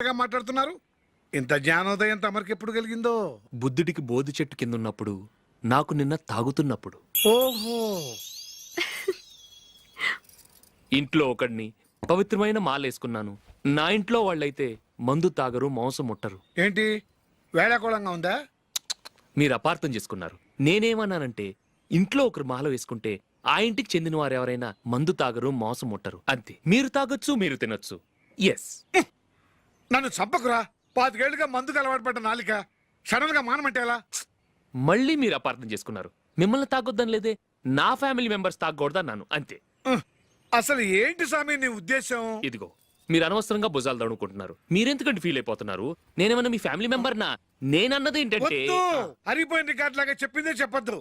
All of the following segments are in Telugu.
గా మాట్లాడుతున్నారు. ఇంత జ్ఞానోదయం తమరికి ఎప్పుడు కలిగిందో? బుద్ధుడికి బోధి చెట్టు కింద ఉన్నప్పుడు నాకు నిన్న తాగుతున్నప్పుడు. ఓహో! ఇంట్లో ఒకడిని పవిత్రమైన మాలేసుకున్నాను. నా ఇంట్లో వాళ్ళైతే మందు తాగరు మాంసం ముట్టరు. ఏంటి? వేళాకోళంగా ఉందా? మీరు అపార్థం చేసుకున్నారు. నేనేమన్నానంటే ఇంట్లో ఒకరు మాల వేసుకుంటే ఆ ఇంటికి చెందిన వారు ఎవరైనా మందు తాగరు మాంసం ముట్టరు. అంతే. మీరు తాగొచ్చు మీరు తినొచ్చు. ఎస్ నన్ను చంపకురా. పాతికేళ్ళుగా మందుకు అలవాటు పడ్డ నాలిక. సడన్గా మానమంటే ఎలా? మళ్ళీ మీరు అపార్థం చేసుకున్నారు. మిమ్మల్ని తాగొద్దని లేదే నా ఫ్యామిలీ మెంబర్స్ తాగకూడదన్నాను అంతే. అసలు ఏంటి స్వామి నీ ఉద్దేశం? ఇదిగో మీరు అనవసరంగా భుజాలు దడుకుంటున్నారు మీరెందుకంటే ఫీల్ అయిపోతున్నారు? నేనేమన్నా మీ ఫ్యామిలీ మెంబర్ నా నేనన్నది ఏంటంటే వద్దు! హరిపోయిన రికార్డ్ లాగా చెప్పిందే చెప్పొద్దు.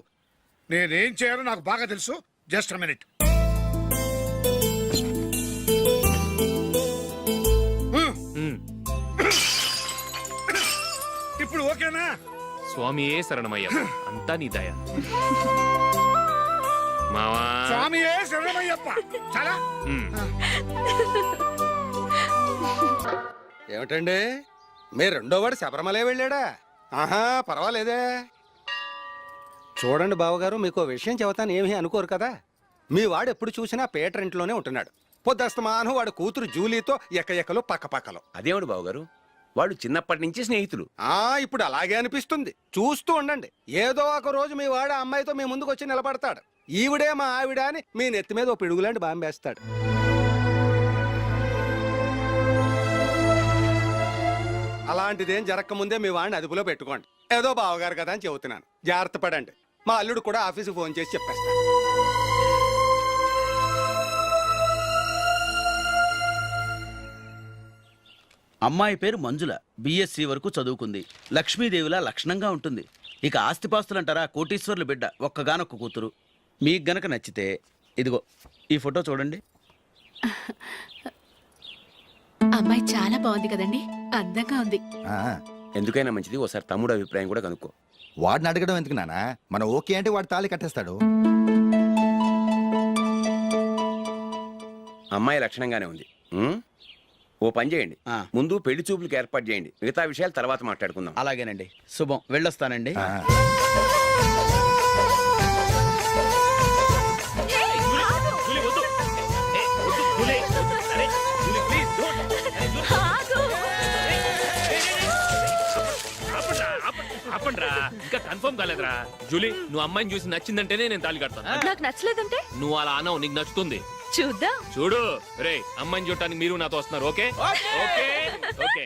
నేనేం చేయాలో నాకు బాగా తెలుసు. జస్ట్ మినిట్ ఓకేనా? స్వామియే శరణమయ్య అంతా నీ దయ. మావా. స్వామియే శరణమయ్యప్ప. చాలా? ఉమ్, ఏమిటండి? మీ రెండో వాడు శబరిమలే వెళ్ళాడా? ఆహా పర్వాలేదే. చూడండి బావగారు మీకు విషయం చెబుతాను ఏమీ అనుకోరు కదా? మీ వాడు ఎప్పుడు చూసినా పేటర్ ఇంట్లోనే ఉంటున్నాడు. పొద్దస్తమాను వాడు కూతురు జూలీతో ఎక్కఎక్కలు పక్కపక్కలు. అదేమిటి బావగారు? వాళ్ళు చిన్నప్పటి నుంచి స్నేహితులు. ఆ ఇప్పుడు అలాగే అనిపిస్తుంది. చూస్తూ ఉండండి. ఏదో ఒక రోజు మీ వాడు ఆ అమ్మాయితో మీ ముందుకు వచ్చి నిలబడతాడు. ఈవిడే మా ఆవిడ అని మీ నెత్తి మీద ఓ పిడుగులాంటి బాంబేస్తాడు. అలాంటిదేం జరగకముందే మీ వాడిని అదుపులో పెట్టుకోండి. ఏదో బావగారు కదా అని చెబుతున్నాను. జాగ్రత్త పడండి. మా అల్లుడు కూడా ఆఫీస్కి ఫోన్ చేసి చెప్పేస్తాను అమ్మాయి పేరు మంజుల బిఎస్సి వరకు చదువుకుంది. లక్ష్మీదేవిలా లక్షణంగా ఉంటుంది. ఇక ఆస్తిపాస్తులంటారా కోటీశ్వర్ల బిడ్డ ఒక్కగానొక్క కూతురు. మీకు గనక నచ్చితే ఇదిగో ఈ ఫోటో చూడండి. అమ్మాయి చాలా బాగుంది కదండి. అందంగా ఉంది. ఆ, ఎందుకైనా మంచిది. ఒకసారి తమ్ముడు అభిప్రాయం కూడా కనుక్కో. వాడిని అడగడం ఎందుకు నానా మనం ఓకే అంటే వాడు తాళి కట్టేస్తాడు. అమ్మాయి లక్షణంగానే ఉంది? ఓ పని చేయండి. ఆ. ముందు పెళ్ళి చూపులకు ఏర్పాటు చేయండి. మిగతా విషయాలు తర్వాత మాట్లాడుకుందాం. అలాగేనండి. శుభం. వెళ్ళొస్తానండి. ఇంకా కన్ఫర్మ్ కాలేదురా. జూలీ నువ్వు అమ్మాయిని చూసి నచ్చిందంటేనే నేను తాళి కడతాను. నాకు నచ్చలేదంటే? నువ్వు అలా అనవు నీకు నచ్చుతుంది. చూద్దాం. చూడు. రే అమ్మాయిని చూడటానికి మీరు నాతో వస్తున్నారు ఓకే. ఓకే. ఓకే.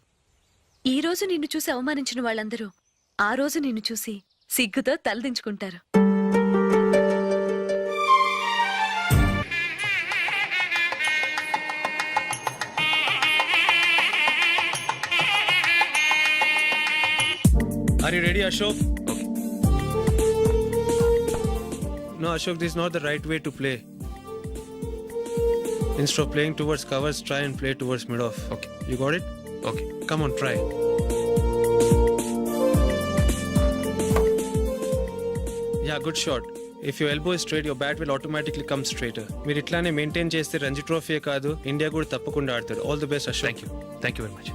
ఈ రోజు నిన్ను చూసి అవమానించిన వాళ్ళందరూ ఆ రోజు నిన్ను చూసి సిగ్గుతో తలదించుకుంటారు. Ashok this not the right way to play ఇన్స్ట్ playing towards covers try and play towards mid off okay you got it okay Come on, try. Yeah, good shot. If your elbow is straight, your bat will automatically come straighter. మీరు ఇట్లానే మెయింటైన్ చేస్తే రంజీ ట్రోఫీ కాదు ఇండియా కూడా తప్పకుండా ఆడతాడు. All the best Ashok thank you thank you very much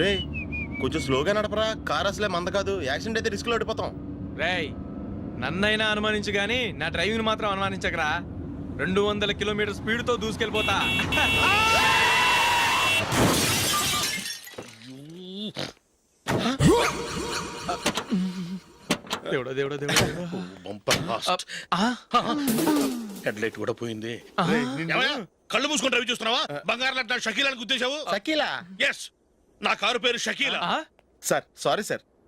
రే కొంచెం స్లోగా నడపరా. కార్ అసలే మంద కాదు. యాక్సిడెంట్ అయితే రిస్క్లో ఓడిపోతాం. రేయ్ నన్నైనా అనుమానించు గాని నా డ్రైవింగ్ మాత్రం అనుమానించకరా. రెండు వందల కిలోమీటర్ స్పీడ్తో దూసుకెళ్ళిపోతా. దేవుడా దేవుడా దేవుడా బంపర్ ఫాస్ట్ హెడ్ లైట్ కూడా పోయింది. కళ్ళు మూసుకొని రవి చూస్తున్నావా? బంగారం లాంటి షకీలాని గుర్తించావు షకీలా? ఎస్ నా కారు పేరు Shakeela. Sir sorry sir.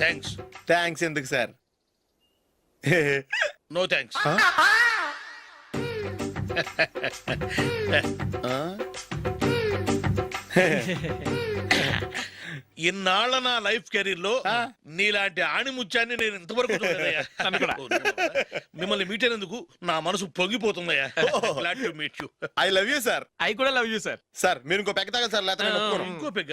Thanks thanks ఎందుకు సార్ నో థ్యాంక్స్ ఇన్నాళ్ళ నా లైఫ్ కెరీర్లో నీలాంటి ఆణిముత్యాన్ని నేను ఇంతవరకు. మిమ్మల్ని మీట్ అయినందుకు నా మనసు పొంగిపోతుందయ్యా glad to meet you I love you sir అవి కూడా లవ్ యూ సార్ సార్ మీరు ఇంకో పెక్క తాగండి సార్ లేకపోతే. ఇంకో పెగ్గ.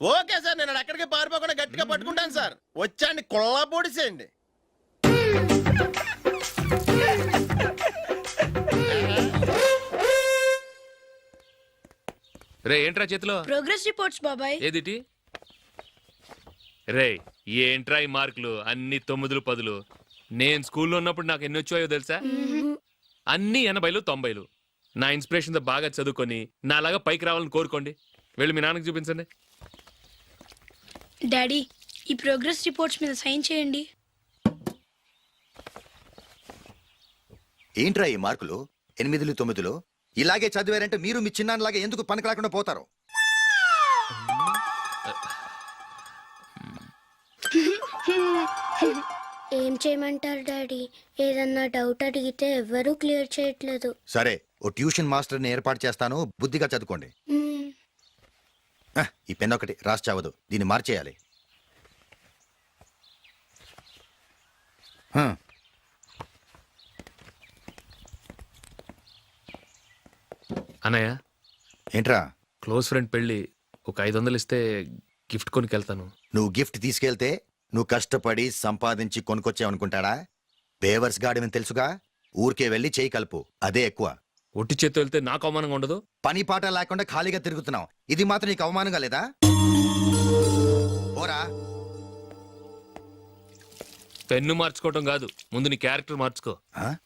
ఓకే సార్ నేను అక్కడికి పారిపోకుండా గట్టిగా పట్టుకుంటాను సార్. వచ్చాండి కొల్లా పొడిసేయండి రే ఏంట్రా చేతిలో? ప్రోగ్రెస్ రిపోర్ట్స్ బాబాయ్. ఏదిటి? రే ఏంట్రా ఈ మార్కులు? అన్ని తొమ్మిదిలు పదులు. నేను స్కూల్లో ఉన్నప్పుడు నాకు ఎన్ని వచ్చాయో తెలుసా? అన్ని ఎనభైలు తొంభైలు. నా ఇన్స్పిరేషన్తో బాగా చదువుకొని నాలాగా పైకి రావాలని కోరుకోండి. వెళ్ళి మీ నాన్నకి చూపించండి. డాడీ ఈ ప్రోగ్రెస్ రిపోర్ట్స్ మీద సైన్ చేయండి. ఏంట్రా ఈ మార్కులు? ఎనిమిదిలు తొమ్మిదిలు? ఇలాగే చదివారంటే మీరు మీ చిన్నాన్నలాగా ఎందుకు పనికి రాకుండా పోతారు? ఏం చేయమంటారు డాడీ? ఏదన్నా డౌట్ అడిగితే ఎవ్వరూ క్లియర్ చేయట్లేదు. సరే ఓ ట్యూషన్ మాస్టర్ని ఏర్పాటు చేస్తాను. బుద్ధిగా చదువుకోండి. ఈ పెన్ ఒకటి రాసి చావదు. దీన్ని మార్చేయాలి. అన్నయ్య? ఏంట్రా? క్లోజ్ ఫ్రెండ్ పెళ్ళి ఒక ఐదు వందలు ఇస్తే గిఫ్ట్ కొనికెళ్తాను నువ్వు గిఫ్ట్ తీసుకెళ్తే నువ్వు కష్టపడి సంపాదించి కొనుక్కొచ్చావనుకుంటాడా? బేవర్స్ గాడమని తెలుసుగా? ఊరికే వెళ్ళి చేయి కలుపు. అదే ఎక్కువ. ఒట్టి చేత్తో వెళ్తే నాకు అవమానంగా ఉండదు? పని పాట లేకుండా ఖాళీగా తిరుగుతున్నావు. ఇది మాత్రం నీకు అవమానంగా లేదా? పోరా. పెన్ను మార్చుకోవటం కాదు. ముందు నీ క్యారెక్టర్ మార్చుకో. ఆ?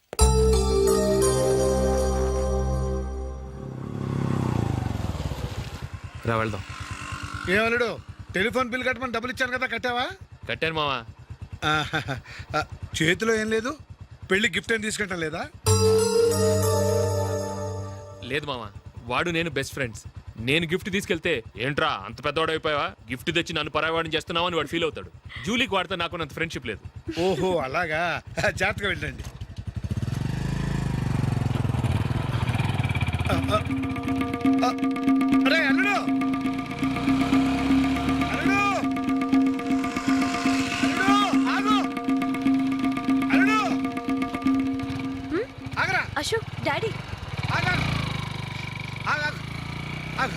రా వెళ్దాం. ఏమన్నాడు టెలిఫోన్ బిల్ కట్టమని డబ్బులు ఇచ్చాను కదా కట్టావా? కట్టాను మావా. ఆహాహా. ఆ, చేతిలో ఏం లేదు? పెళ్ళి గిఫ్ట్ ఏం తీసుకుంటాం లేదా? లేదు మావా. వాడు నేను బెస్ట్ ఫ్రెండ్స్ నేను గిఫ్ట్ తీసుకెళ్తే ఏంట్రా అంత పెద్దవాడు అయిపోయావా గిఫ్ట్ తెచ్చి నన్ను పరాయవాడిని చేస్తున్నావు? అని వాడు ఫీల్ అవుతాడు. జూలీకి వాడితే నాకు అంత ఫ్రెండ్షిప్ లేదు. ఓహో అలాగా? జాగ్రత్తగా వెళ్ళండి. ఆ, ఆ, ఆ, అరే అల్లుడు! అల్లుడు! అల్లుడు ఆగు! అల్లుడు! ఆగరా! అశోక్ డాడీ ఆగా ఆగు ఆగు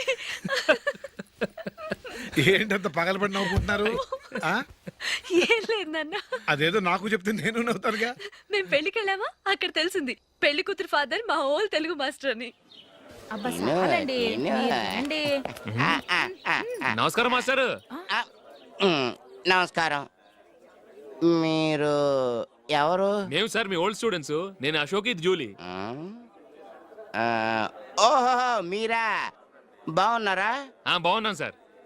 ఏంటంత పగలబడి నవ్వుకుంటున్నారు? ఆ? ఏం లేదు నాన్న. అదేదో నాకు చెప్తే నేను నవ్వుతానుగా. మేము పెళ్ళికి వెళ్ళామా? అక్కడ తెలిసింది. పెళ్ళి కూతురు ఫాదర్ మా హోల్ తెలుగు మాస్టర్ అని. నమస్కారం మాస్టర్. నమస్కారం. మీరు ఎవరు? మేము సార్ మీ ఓల్డ్ స్టూడెంట్స్ నేను అశోక్ ఇది జూలీ. ఆ, ఓహో మీరా? బాగున్నారా? ఆ బాగున్నాను సార్.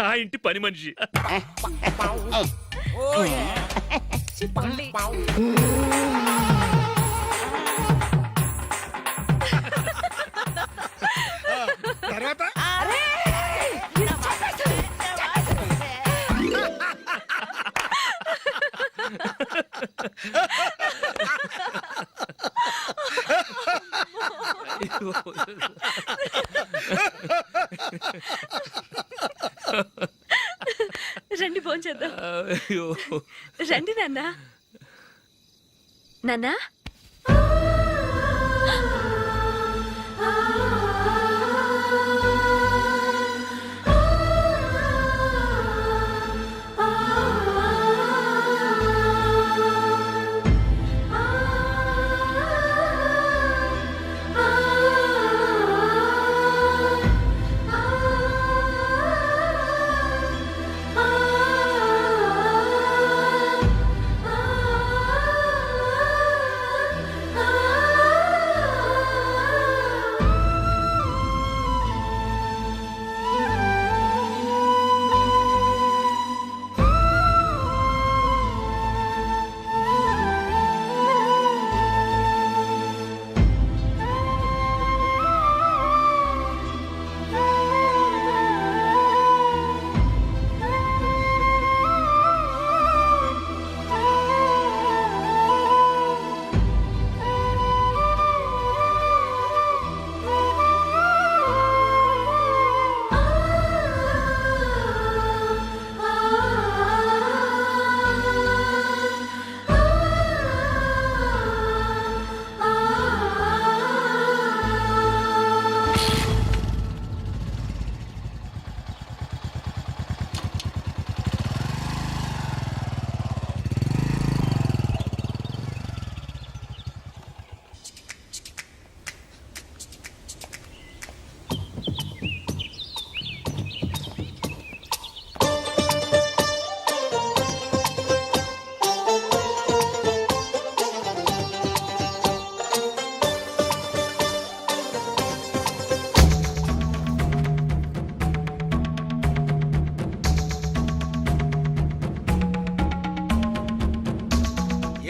ఆ ఇంటి పని మనిషి. తర్వాత రండి నాన్న. నాన్నా?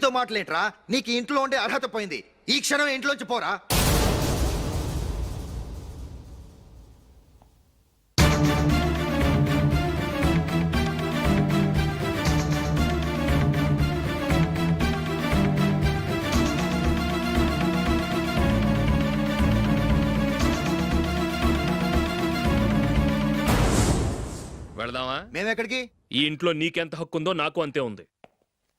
నీతో మాటలేట్రా నీకు ఈ ఇంట్లో ఉండే అర్హత పోయింది. ఈ క్షణం ఇంట్లోంచి పోరా. వెళదామా? మేమెక్కడికి? ఈ ఇంట్లో నీకెంత హక్కు ఉందో నాకు అంతే ఉంది.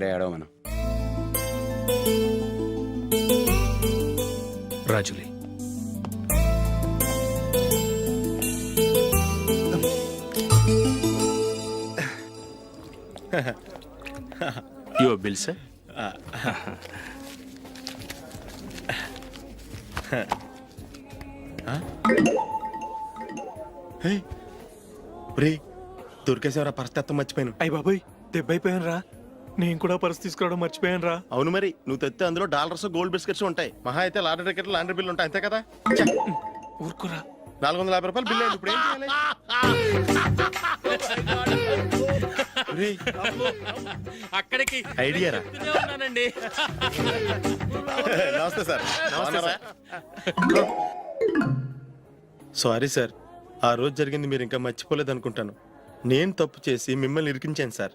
ఇక్కడే ఆడవ మనం రాజులీ యువర్ బిల్ సార్ రే దొరికేసేవరా పరిస్థితి మర్చిపోయాను అయ్య బాబాయ్ దెబ్బైపోయాను రా నేను కూడా పర్స్ తీసుకురావడం మర్చిపోయాను రా అవును మరి నువ్వు తెస్తే అందులో డాలర్స్ గోల్డ్ బిస్కెట్స్ ఉంటాయి. మహా అయితే లాటరీ టికెట్ లాండ్రీ బిల్ ఉంటాయి. అంతే కదా? ఊరుకురా. నాలుగు వందల యాభై రూపాయలు బిల్ అయింది ఇప్పుడు. ఏం చేయాలి రేయ్, అక్కడికి ఐడియా రా. ఉన్నానండి. నమస్తే సార్? సారీ. సార్ ఆ రోజు జరిగింది మీరు ఇంకా మర్చిపోలేదు అనుకుంటాను నేను తప్పు చేసి మిమ్మల్ని ఇరికించాను సార్.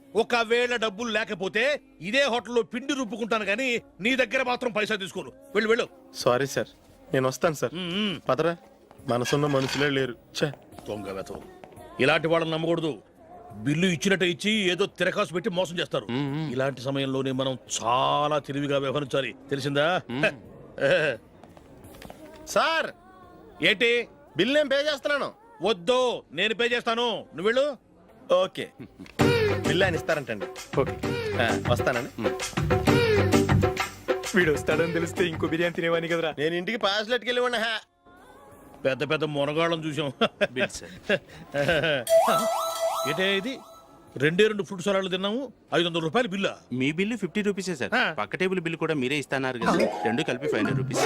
ఒకవేళ డబ్బులు లేకపోతే ఇదే హోటల్లో పిండి రుబ్బుకుంటాను కానీ నీ దగ్గర మాత్రం పైసా తీసుకోను. వెళ్ళు వెళ్ళు. సారీ సార్ నేను వస్తాను సార్. పదరా మనసున్న మనుషులే లేరు. ఛే. దొంగ వెతవు. ఇలాంటి వాళ్ళని నమ్మకూడదు. బిల్లు ఇచ్చినట్టు ఇచ్చి ఏదో తిరకాసు పెట్టి మోసం చేస్తారు. ఇలాంటి సమయంలోనే మనం చాలా తెలివిగా వ్యవహరించాలి. తెలిసిందా? సార్! ఏంటి? బిల్ నేను పే చేస్తున్నాను. వద్దు నేను పే చేస్తాను. నువ్వు వెళ్ళు. ఓకే. బిల్ ఆయన ఇస్తారంటండి. ఓకే. ఆ, వస్తానండి. వీడు వస్తాడని తెలిస్తే ఇంకో బిర్యానీ తినేవాని కదరా. నేను ఇంటికి పాస్లెట్కి వెళ్ళి ఉన్నా హా. పెద్ద పెద్ద మునగాళ్ళం చూసాం. ఏంటే ఇది? రెండే రెండు ఫుడ్ సలాడ్లు తిన్నాము ఐదు వందల రూపాయలు బిల్లా. మీ బిల్లు ఫిఫ్టీ రూపీసే సార్. పక్క టేబుల్ బిల్ కూడా మీరే ఇస్తాన్నారు కదా. రెండు కలిపి ఫైవ్ హండ్రెడ్ రూపీస్.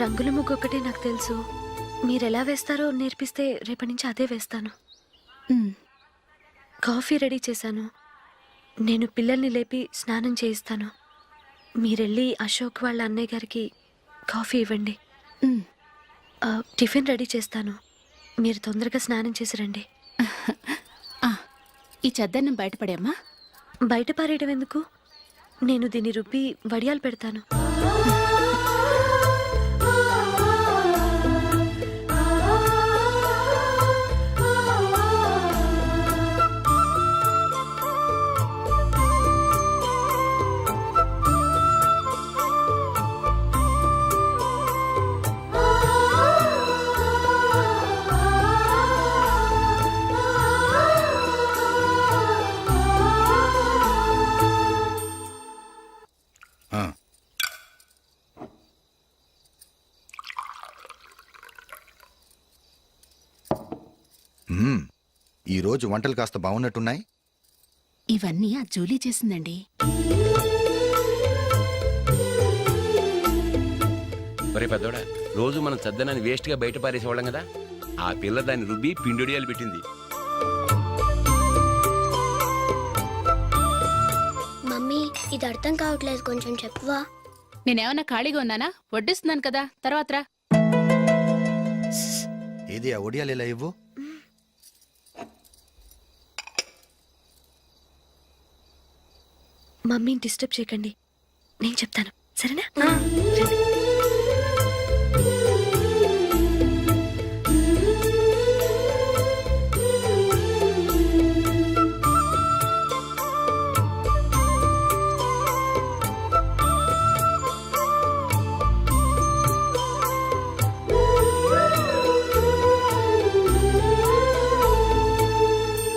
రంగుల ముగ్గు ఒకటే నాకు తెలుసు. మీరు ఎలా వేస్తారో నేర్పిస్తే రేపటి నుంచి అదే వేస్తాను. కాఫీ రెడీ చేశాను. నేను పిల్లల్ని లేపి స్నానం చేయిస్తాను. మీరెళ్ళి అశోక్ వాళ్ళ అన్నయ్య గారికి కాఫీ ఇవ్వండి. టిఫిన్ రెడీ చేస్తాను. మీరు తొందరగా స్నానం చేసి రండి. ఈ చెద్దన్నం బయటపడేమ్మా బయట పారేయడం ఎందుకు? నేను దీన్ని రుబ్బి వడియాలు పెడతాను. ఈరోజు వంటలు కాస్త బాగున్నట్టున్నాయి ఇవన్నీ ఆ జూలీ చేసిందండి. ఒరే పెద్దోడా రోజు మనం చద్దనాన్ని వేస్ట్గా బయట పారేసేవాళ్ళం కదా? ఆ పిల్ల దాన్ని రుబ్బి పిండొడియాలు పెట్టింది. మమ్మీ ఇది అర్థం కావట్లేదు కొంచెం చెప్పువా? నేనేమన్నా ఖాళీగా ఉన్నానా? వడ్డిస్తున్నాను కదా తర్వాత రా. ఏది ఆ ఒడియాలు ఇలా ఇవ్వు? మమ్మీని డిస్టర్బ్ చేయకండి. నేను చెప్తాను. సరేనా.